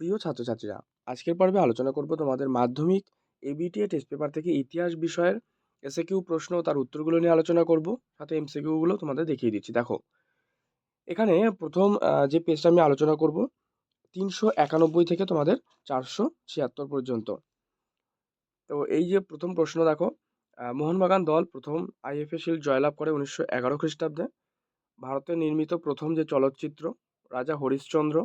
প্রিয় ছাত্রছাত্রীরা, আজকের পর্বে আলোচনা করব তোমাদের মাধ্যমিক এবিটিএ টেস্ট পেপার থেকে ইতিহাস বিষয়ের এসে কিউ প্রশ্ন তার উত্তরগুলো নিয়ে আলোচনা করব। সাথে এমসিকিউগুলো তোমাদের দেখিয়ে দিচ্ছি। দেখো, এখানে প্রথম যে পেজটা আমি আলোচনা করব, তিনশো একানব্বই থেকে তোমাদের চারশো ছিয়াত্তর পর্যন্ত। তো এই যে প্রথম প্রশ্ন দেখো মোহনবাগান দল প্রথম আইএফএ শিল্ড জয়লাভ করে উনিশশো এগারো খ্রিস্টাব্দে। ভারতে নির্মিত প্রথম যে চলচ্চিত্র, রাজা হরিশ্চন্দ্র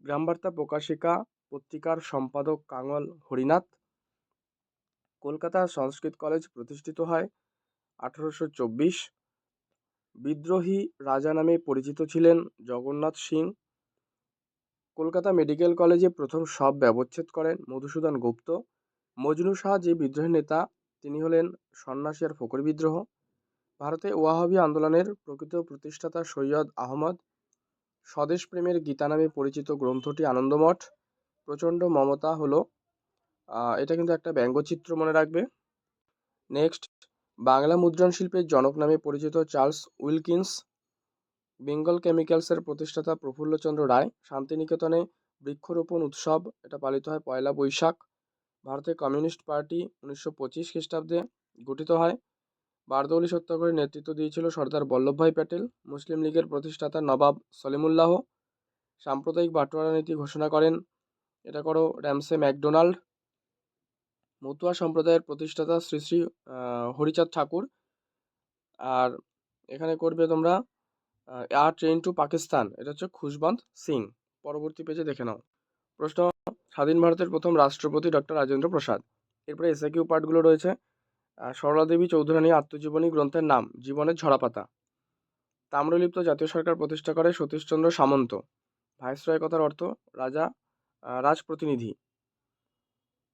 গ্রামবার্তা প্রকাশিকা, পত্রিকার সম্পাদক কাঙল হরিনাথ। কলকাতা সংস্কৃত কলেজ প্রতিষ্ঠিত হয় আঠারোশো চব্বিশ। বিদ্রোহী রাজা নামে পরিচিত ছিলেন জগন্নাথ সিং। কলকাতা মেডিকেল কলেজে প্রথম সব ব্যবচ্ছেদ করেন মধুসূদন গুপ্ত। মজনু শাহ যে বিদ্রোহী নেতা, তিনি হলেন সন্ন্যাসী আর ফকর বিদ্রোহ। ভারতে ওয়াহাবি আন্দোলনের প্রকৃত প্রতিষ্ঠাতা সৈয়দ আহমদ স্বদেশ প্রেমের গীতা নামে পরিচিত গ্রন্থটি আনন্দমঠ। প্রচণ্ড মমতা হলো। এটা কিন্তু একটা ব্যঙ্গচিত্র মনে রাখবে। নেক্সট, বাংলা মুদ্রণ শিল্পের জনক নামে পরিচিত চার্লস উইলকিন্স, বেঙ্গল কেমিক্যালসের প্রতিষ্ঠাতা প্রফুল্লচন্দ্র রায়, শান্তিনিকেতনে বৃক্ষরোপণ উৎসব, এটা পালিত হয় পয়লা বৈশাখ। ভারতের কমিউনিস্ট পার্টি উনিশশো পঁচিশ খ্রিস্টাব্দে গঠিত হয়। বারদৌলি সত্যাগ্রহের নেতৃত্ব দিয়েছিল সর্দার বল্লভভাই প্যাটেল, মুসলিম লীগের প্রতিষ্ঠাতা নবাব সলিমুল্লাহ। সাম্প্রদায়িক বাটোয়ারা নীতি ঘোষণা করেন, এটা করো র্যামসে ম্যাকডোনাল্ড। মতুয়া সম্প্রদায়ের প্রতিষ্ঠাতা শ্রী শ্রী হরিচাঁদ ঠাকুর। আর এখানে করবে তোমরা আর ট্রেন টু পাকিস্তান। এটা হচ্ছে খুশবন্ত সিং। পরবর্তী পেজে দেখে নাও। প্রশ্ন, স্বাধীন ভারতের প্রথম রাষ্ট্রপতি ডক্টর রাজেন্দ্র প্রসাদ। এরপরে এসএ কিউ পার্টগুলো রয়েছে। আহ, সরলা দেবী চৌধুরানী আত্মজীবনী গ্রন্থের নাম জীবনের ঝরাপাতা। তাম্রলিপ্ত জাতীয় সরকার প্রতিষ্ঠা করে সতীশচন্দ্র সামন্ত। ভাইসরয় কথার অর্থ রাজা আহ, রাজপ্রতিনিধি।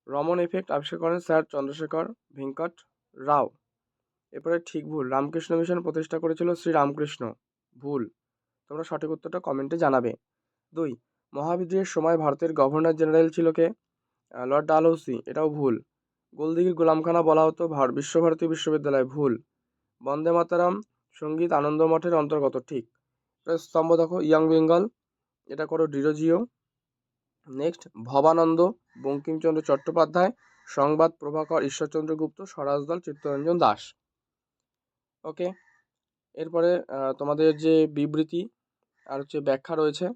রমন এফেক্ট আবিষ্কার করেন স্যার চন্দ্রশেখর ভেঙ্কট রাও। এরপরে ঠিক ভুল রামকৃষ্ণ মিশন প্রতিষ্ঠা করেছিল শ্রী রামকৃষ্ণ। ভুল। তোমরা সঠিক উত্তরটা কমেন্টে জানাবে। দুই মহাবিদ্রোহের সময় ভারতের গভর্নর জেনারেল ছিল কে? লর্ড ডালহৌসি এটাও ভুল। গোলদিঘির গোলামখানা বলা হতো ভার- বিশ্বভারতী বিশ্ববিদ্যালয় ভুল। বন্দে মাতারাম, সংগীত আনন্দ মঠের অন্তর্গত ঠিক। স্তম্ভ দেখো, ইয়াং বেঙ্গল। এটা করো ডিরোজিও নেক্সট, ভবানন্দ, বঙ্কিমচন্দ্র চট্টোপাধ্যায়, সংবাদ প্রভাকর ঈশ্বরচন্দ্র গুপ্ত স্বরাজদল চিত্তরঞ্জন দাস। ওকে, এরপরে তোমাদের যে বিবৃতি আর হচ্ছে ব্যাখ্যা রয়েছে,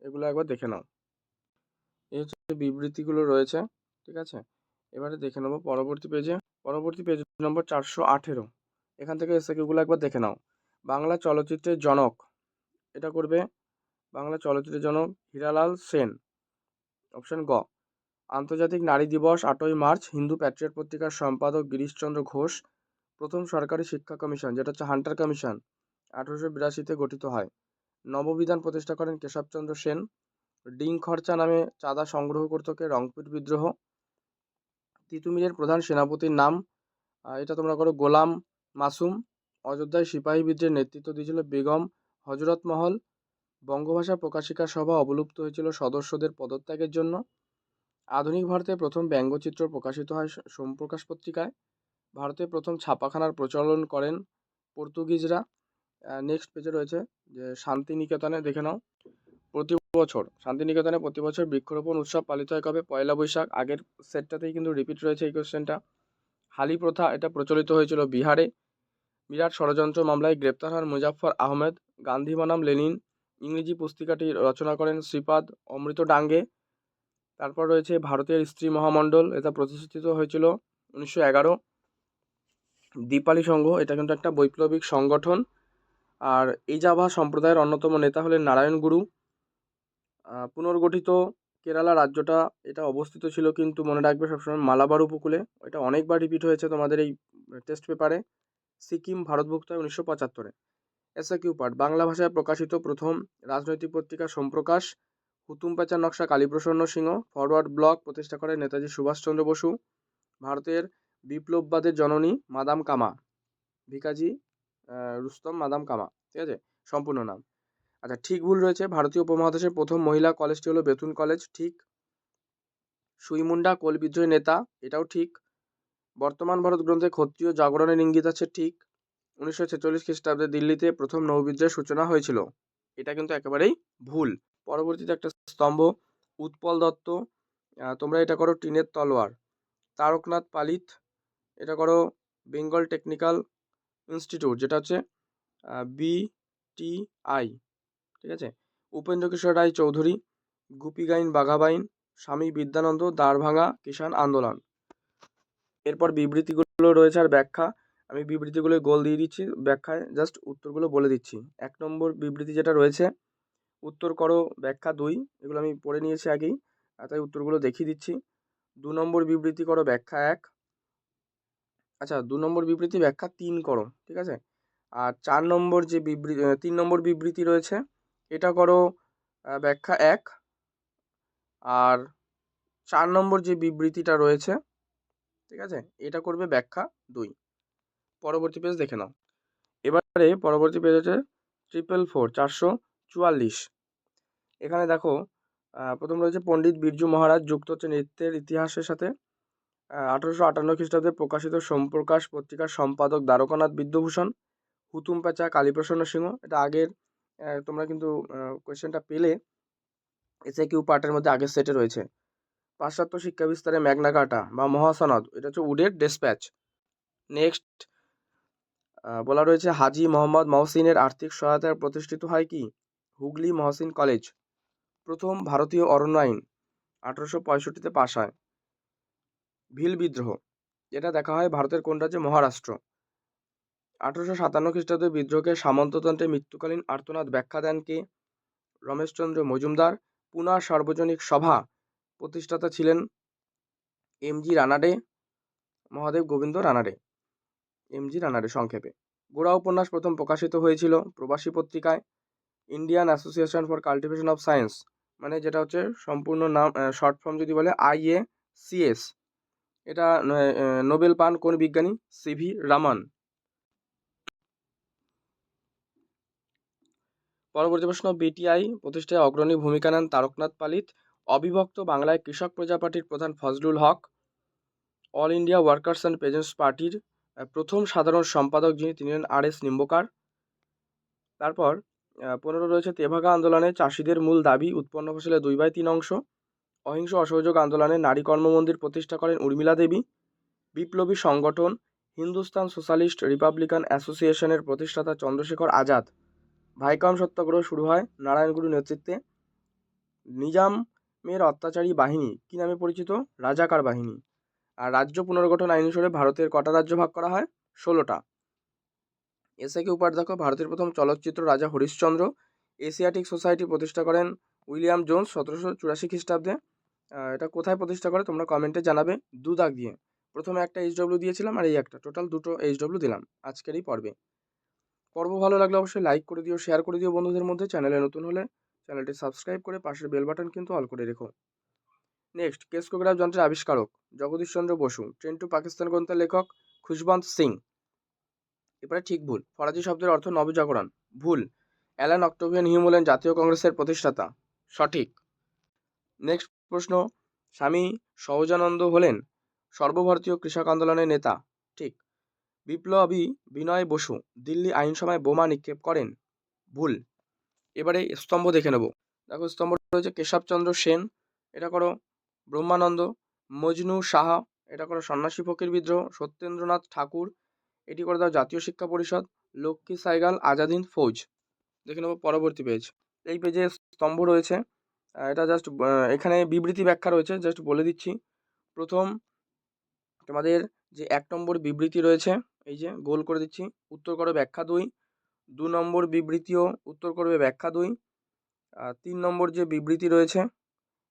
এগুলো একবার দেখে নাও। এই হচ্ছে বিবৃতিগুলো রয়েছে, ঠিক আছে? এবারে দেখে নেব পরবর্তী পেজে পরবর্তী পেজ নম্বর চারশো আঠেরো। এখান থেকে এসে এগুলো একবার দেখে নাও। বাংলা চলচ্চিত্রের জনক। এটা করবে বাংলা চলচ্চিত্রের জনক হীরালাল সেন। অপশন গ। আন্তর্জাতিক নারী দিবস আটই মার্চ, হিন্দু প্যাট্রিয়ট পত্রিকার সম্পাদক গিরিশচন্দ্র ঘোষ, প্রথম সরকারি শিক্ষা কমিশন, যেটা হচ্ছে হান্টার কমিশন আঠারোশো বিরাশিতে গঠিত হয়। নববিধান প্রতিষ্ঠা করেন কেশবচন্দ্র সেন। ডিং খরচা নামে চাঁদা সংগ্রহ করত কে রংপুর বিদ্রোহ। তিতুমিরের প্রধান সেনাপতির নাম। এটা তোমরা করো গোলাম মাসুম, অযোধ্যায় সিপাহী বিদ্রোহের নেতৃত্ব দিয়েছিল বেগম হজরত মহল। বঙ্গভাষা প্রকাশিকা সভা অবলুপ্ত হয়েছিল সদস্যদের পদত্যাগের জন্য। আধুনিক ভারতে প্রথম ব্যঙ্গচিত্র প্রকাশিত হয় সোমপ্রকাশ পত্রিকায়। ভারতে প্রথম ছাপাখানার প্রচলন করেন পর্তুগিজরা। নেক্সট পেজে রয়েছে যে শান্তিনিকেতনে দেখে নাও। প্রতি বছর, শান্তিনিকেতনে প্রতি বছর বৃক্ষরোপণ উৎসব পালিত হয়। কবে? পয়লা বৈশাখ। আগের সেটটাতেই কিন্তু রিপিট রয়েছে এই কোশ্চেনটা হালি প্রথা, এটা প্রচলিত হয়েছিল বিহারে। বিরাট ষড়যন্ত্র মামলায় গ্রেপ্তার হন মুজাফফর আহমেদ, গান্ধী বনাম লেনিন, ইংরেজি পুস্তিকাটি রচনা করেন শ্রীপাদ অমৃত ডাঙ্গে। তারপর রয়েছে ভারতের স্ত্রী মহামণ্ডল, এটা প্রতিষ্ঠিত হয়েছিল উনিশশো এগারো। দীপালি সংঘ, এটা কিন্তু একটা বৈপ্লবিক সংগঠন। আর ইজাভা সম্প্রদায়ের অন্যতম নেতা হলেন নারায়ণ গুরু। পুনর্গঠিত কেরালা রাজ্যটা, এটা অবস্থিত ছিল কিন্তু মনে রাখবে সবসময় মালাবার উপকূলে। এটা অনেকবার রিপিট হয়েছে তোমাদের এই টেস্ট পেপারে সিকিম ভারতভুক্ত হয় উনিশশো পঁচাত্তরে। এসএ কিউ পার্ট বাংলা ভাষায় প্রকাশিত প্রথম রাজনৈতিক পত্রিকা সোমপ্রকাশ, হুতুম প্যাচার নকশা, কালীপ্রসন্ন সিংহ ফরওয়ার্ড ব্লক প্রতিষ্ঠা করেন নেতাজি সুভাষচন্দ্র বসু। ভারতের বিপ্লববাদের জননী, মাদাম কামা। ভিকাজি রুস্তম মাদাম কামা। ঠিক আছে? সম্পূর্ণ নাম। আচ্ছা ঠিক ভুল রয়েছে। ভারতীয় উপমহাদেশের প্রথম মহিলা কলেজটি হলো বেতুন কলেজ, ঠিক। সুইমুন্ডা কোল বিদ্রোহী নেতা, এটাও ঠিক। বর্তমান ভারত গ্রন্থে ক্ষত্রিয় জাগরণের ইঙ্গিত আছে, ঠিক। উনিশশো ছেচল্লিশ খ্রিস্টাব্দে দিল্লিতে প্রথম নৌবিদ্রোহের সূচনা হয়েছিল। এটা কিন্তু একেবারেই ভুল। পরবর্তীতে একটা স্তম্ভ, উৎপল দত্ত তোমরা এটা করো টিনের তলোয়ার। তারকনাথ পালিত, এটা করো বেঙ্গল টেকনিক্যাল ইনস্টিটিউট, যেটা হচ্ছে বিটিআই ঠিক আছে? উপেন্দ্র কিশোর রায় চৌধুরী, গুপিগাইন বাঘাবাইন, স্বামী বিদ্যানন্দ দাঁড়ভাঙা কিষাণ আন্দোলন। এরপর বিবৃতিগুলো রয়েছে আর ব্যাখ্যা। আমি বিবৃতিগুলো গোল দিয়ে দিচ্ছি, ব্যাখ্যায় জাস্ট উত্তরগুলো বলে দিচ্ছি। এক নম্বর বিবৃতি যেটা রয়েছে, উত্তর করো, ব্যাখ্যা দুই, এগুলো আমি পড়ে নিয়েছি আগেই, আর তাই উত্তরগুলো দেখিয়ে দিচ্ছি। দু নম্বর বিবৃতি করো, ব্যাখ্যা এক। আচ্ছা দু নম্বর বিবৃতি ব্যাখ্যা তিন করো, ঠিক আছে? আর চার নম্বর যে বিবৃতি তিন নম্বর বিবৃতি রয়েছে এটা করো ব্যাখ্যা এক। আর চার নম্বর যে বিবৃতিটা রয়েছে, ঠিক আছে? এটা করবে ব্যাখ্যা দুই। পরবর্তী পেজ দেখে নাও। এবারে পরবর্তী পেজ হচ্ছে ট্রিপল ফোর চারশো চুয়াল্লিশ। এখানে দেখো প্রথম রয়েছে পণ্ডিত বিরজু মহারাজ যুক্ত হচ্ছে নৃত্যের ইতিহাসের সাথে। আঠারোশো আটান্ন খ্রিস্টাব্দে প্রকাশিত সোমপ্রকাশ পত্রিকার সম্পাদক দ্বারকানাথ বিদ্যভূষণ হুতুম পেঁচা, কালীপ্রসন্ন সিংহ, এটা আগের তোমরা কিন্তু কোয়েশ্চেনটা পেলে এসে কিউ পার্টের মধ্যে আগের সেটে রয়েছে। পাশ্চাত্য শিক্ষা বিস্তারে ম্যাগনা কাটা বা মহাসনদ, এটা হচ্ছে উডের ডেসপ্যাচ নেক্সট বলা রয়েছে হাজি মোহাম্মদ মহসিনের আর্থিক সহায়তায় প্রতিষ্ঠিত হয় কি? হুগলি মহসিন কলেজ। প্রথম ভারতীয় অরণ্য আইন আঠারোশো পঁয়ষট্টিতে পাশ হয়। ভিল বিদ্রোহ এটা দেখা হয় ভারতের কোন রাজ্যে মহারাষ্ট্র। আঠারোশো সাতান্ন খ্রিস্টাব্দে বিদ্রোহকে সামন্ততন্ত্রে মৃত্যুকালীন আর্তনাদ ব্যাখ্যা দেন কে? রমেশচন্দ্র মজুমদার। পুনা সার্বজনিক সভা প্রতিষ্ঠাতা ছিলেন M G Ranade Mahadev Govind Ranade M G Ranade সংক্ষেপে। গোড়া উপন্যাস প্রথম প্রকাশিত হয়েছিল প্রবাসী পত্রিকায় Indian association for cultivation of science মানে যেটা হচ্ছে সম্পূর্ণ নাম শর্ট ফর্ম যদি বলে আইএ সিএস এটা ন- আহ, নোবেল পান কোন বিজ্ঞানী? C V Raman. পরবর্তী প্রশ্ন বিটিআই প্রতিষ্ঠায় অগ্রণী ভূমিকা নেন তারকনাথ পালিত, অবিভক্ত বাংলায় কৃষক প্রজা পার্টির প্রধান Fazlul Haq, all India workers and peasants পার্টির প্রথম সাধারণ সম্পাদক যিনি, তিনি হলেন আর এস নিম্বকার। তারপর পনেরো রয়েছে তেভাগা আন্দোলনে চাষিদের মূল দাবি, উৎপন্ন ফসলের দুই বাই তিন অংশ। অহিংস অসহযোগ আন্দোলনে নারী কর্মমন্দির প্রতিষ্ঠা করেন উর্মিলা দেবী। বিপ্লবী সংগঠন, হিন্দুস্তান সোশ্যালিস্ট রিপাবলিকান অ্যাসোসিয়েশনের প্রতিষ্ঠাতা চন্দ্রশেখর আজাদ। ভাইকম সত্যাগ্রহ শুরু হয় নারায়ণগুরু নেতৃত্বে। নিজামের অত্যাচারী বাহিনী, কী নামে পরিচিত? রাজাকার বাহিনী। আর রাজ্য পুনর্গঠন আইন অনুসারে ভারতের কটা রাজ্য ভাগ করা হয়? ষোলোটা। উপার দেখো ভারতের প্রথম চলচ্চিত্র রাজা হরিশ্চন্দ্র। এশিয়াটিক সোসাইটি প্রতিষ্ঠা করেন উইলিয়াম জোন্স সতেরোশো চুরাশি খ্রিস্টাব্দে। এটা কোথায় প্রতিষ্ঠা করে তোমরা কমেন্টে জানাবে। দু দাগ দিয়ে। প্রথমে একটা এইচডব্লিউ দিয়েছিলাম আর এই একটা। টোটাল দুটো এইচডব্লিউ দিলাম। আজকের এই পর্বে। পর্ব ভালো লাগলে অবশ্যই লাইক করে দিও শেয়ার করে দিও বন্ধুদের মধ্যে। চ্যানেলে নতুন হলে চ্যানেলটি সাবস্ক্রাইব করে পাশের বেল বাটন কিন্তু অল করে রেখো। নেক্সট কেসকোগ্রাফ যন্ত্রের আবিষ্কারক জগদীশচন্দ্র বসু ট্রেন টু পাকিস্তান গ্রন্থের লেখক খুশবন্ত সিং। এবারে ঠিক ভুল ফরাজি শব্দের অর্থ নবজাগরণ। ভুল, অ্যালান অক্টোভিয়ান হিউম হলেন জাতীয় কংগ্রেসের প্রতিষ্ঠাতা। সঠিক। নেক্সট প্রশ্ন, স্বামী সহজানন্দ হলেন সর্বভারতীয় কৃষক আন্দোলনের নেতা। ঠিক। বিপ্লবী বিনয় বসু দিল্লি আইনসভায় বোমা নিক্ষেপ করেন। ভুল। এবারে স্তম্ভ দেখে নেব। দেখো স্তম্ভ রয়েছে কেশবচন্দ্র সেন, এটা করো ব্রহ্মানন্দ, মজনু সাহা, এটা করো সন্ন্যাসী ফকির বিদ্রোহ, সত্যেন্দ্রনাথ ঠাকুর, এটি করে দাও জাতীয় শিক্ষা পরিষদ, লক্ষ্মী সাইগাল, আজাদিন ফৌজ। দেখে নেব পরবর্তী পেজ এই পেজে স্তম্ভ রয়েছে। এটা জাস্ট এখানে বিবৃতি ব্যাখ্যা রয়েছে জাস্ট বলে দিচ্ছি। প্রথম তোমাদের যে এক নম্বর বিবৃতি রয়েছে এই যে গোল করে দিচ্ছি। উত্তর করো ব্যাখ্যা দুই। দু নম্বর বিবৃতিও উত্তর করবে ব্যাখ্যা দুই। তিন নম্বর যে বিবৃতি রয়েছে,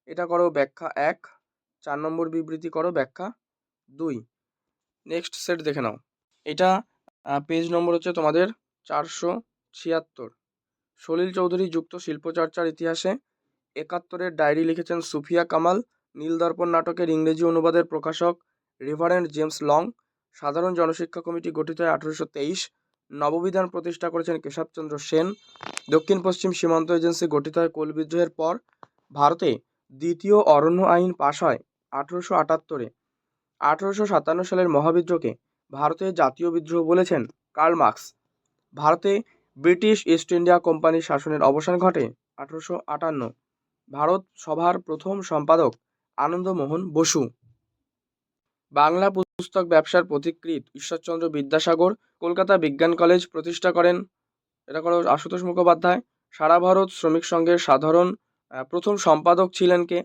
এটা করো ব্যাখ্যা এক। চার নম্বর বিবৃতি করো ব্যাখ্যা দুই। নেক্সট সেট দেখে নাও। এটা পেজ নম্বর হচ্ছে তোমাদের চারশো ছিয়াত্তর। সলিল চৌধুরী যুক্ত শিল্পচর্চার ইতিহাসে একাত্তরের ডায়েরি লিখেছেন সুফিয়া কামাল। নীলদর্পণ নাটকের ইংরেজি অনুবাদের প্রকাশক রেভারেন্ড জেমস লং। সাধারণ জনশিক্ষা কমিটি গঠিত হয় আঠারোশো তেইশ। নববিধান প্রতিষ্ঠা করেছেন কেশবচন্দ্র সেন। দক্ষিণ পশ্চিম সীমান্ত এজেন্সি গঠিত হয় কোল বিদ্রোহের পর। ভারতে দ্বিতীয় অরণ্য আইন পাশ হয় আঠেরোশো আটাত্তরে। আঠারোশো সাতান্ন সালের মহাবিদ্রোহকে ভারতের জাতীয় বিদ্রোহ বলেছেন কার্ল মার্কস। ভারতে ব্রিটিশ ইস্ট ইন্ডিয়া কোম্পানির শাসনের অবসান ঘটে আঠারোশো আটান্ন। ভারত সভার প্রথম সম্পাদক আনন্দমোহন বসু। বাংলা পুস্তক ব্যবসার পথিকৃৎ ঈশ্বরচন্দ্র বিদ্যাসাগর কলকাতা বিজ্ঞান কলেজ প্রতিষ্ঠা করেন। এটা করো আশুতোষ মুখোপাধ্যায়। সারা ভারত শ্রমিক সংঘের সাধারণ প্রথম সম্পাদক ছিলেন কে?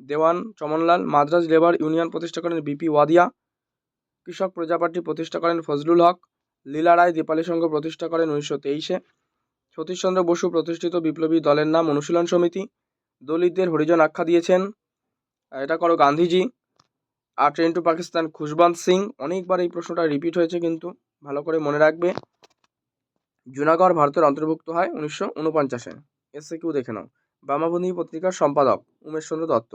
দেওয়ান চমনলাল, মাদ্রাজ লেবার ইউনিয়ন প্রতিষ্ঠা করেন বিপি ওয়াদিয়া। কৃষক প্রজাপার্টি প্রতিষ্ঠা করেন ফজলুল হক। লীলা রায় দীপালি সংঘ প্রতিষ্ঠা করেন উনিশশো তেইশে। সতীশচন্দ্র বসু প্রতিষ্ঠিত বিপ্লবী দলের নাম অনুশীলন সমিতি। দলিতদের হরিজন আখ্যা দিয়েছেন। এটা করো গান্ধীজি। আর ট্রেন টু পাকিস্তান খুশবন্ত সিং। অনেকবার এই প্রশ্নটা রিপিট হয়েছে কিন্তু, ভালো করে মনে রাখবে। জুনাগড় ভারতের অন্তর্ভুক্ত হয় উনিশশো উনপঞ্চাশে। এসে কেউ দেখে নাও। বামাবন্ধী পত্রিকার সম্পাদক উমেশচন্দ্র দত্ত।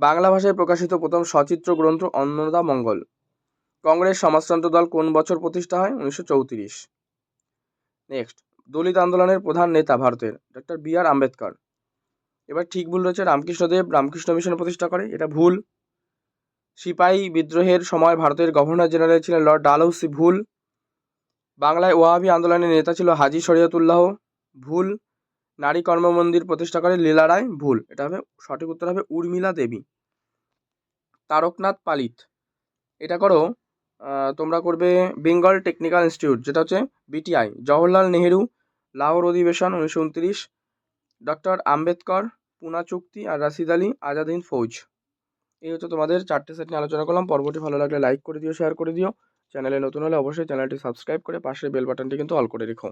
বাংলা ভাষায় প্রকাশিত প্রথম সচিত্র গ্রন্থ অন্নদা মঙ্গল। কংগ্রেস সমাজতন্ত্র দল কোন বছর প্রতিষ্ঠা হয়? উনিশশো চৌত্রিশ। নেক্সট দলিত আন্দোলনের প্রধান নেতা ভারতের ডক্টর বি আর আম্বেদকর। এবার ঠিক ভুল রয়েছে, রামকৃষ্ণদেব রামকৃষ্ণ মিশন প্রতিষ্ঠা করে, এটা ভুল। সিপাহী বিদ্রোহের সময় ভারতের গভর্নর জেনারেল ছিলেন লর্ড ডালহৌসি ভুল। বাংলায় ওয়াহাবি আন্দোলনের নেতা ছিল হাজি শরীয়তুল্লাহ ভুল। নারী কর্মমন্দির প্রতিষ্ঠা করে লীলা রায় ভুল। এটা হবে, সঠিক উত্তর হবে উর্মিলা দেবী। তারকনাথ পালিত। এটা করো তোমরা করবে বেঙ্গল টেকনিক্যাল ইনস্টিটিউট, যেটা হচ্ছে বিটিআই জওহরলাল নেহেরু, লাহোর অধিবেশন উনিশশো উনত্রিশ, ডক্টর আম্বেদকর, পুনা চুক্তি আর রাশিদ আলী, আজাদ হিন্দ ফৌজ। এই হচ্ছে তোমাদের চারটে সেট নিয়ে আলোচনা করলাম। পর্বটি ভালো লাগলে লাইক করে দিও শেয়ার করে দিও। চ্যানেলে নতুন হলে অবশ্যই চ্যানেলটি সাবস্ক্রাইব করে পাশে বেল বাটনটি কিন্তু অল করে রেখো।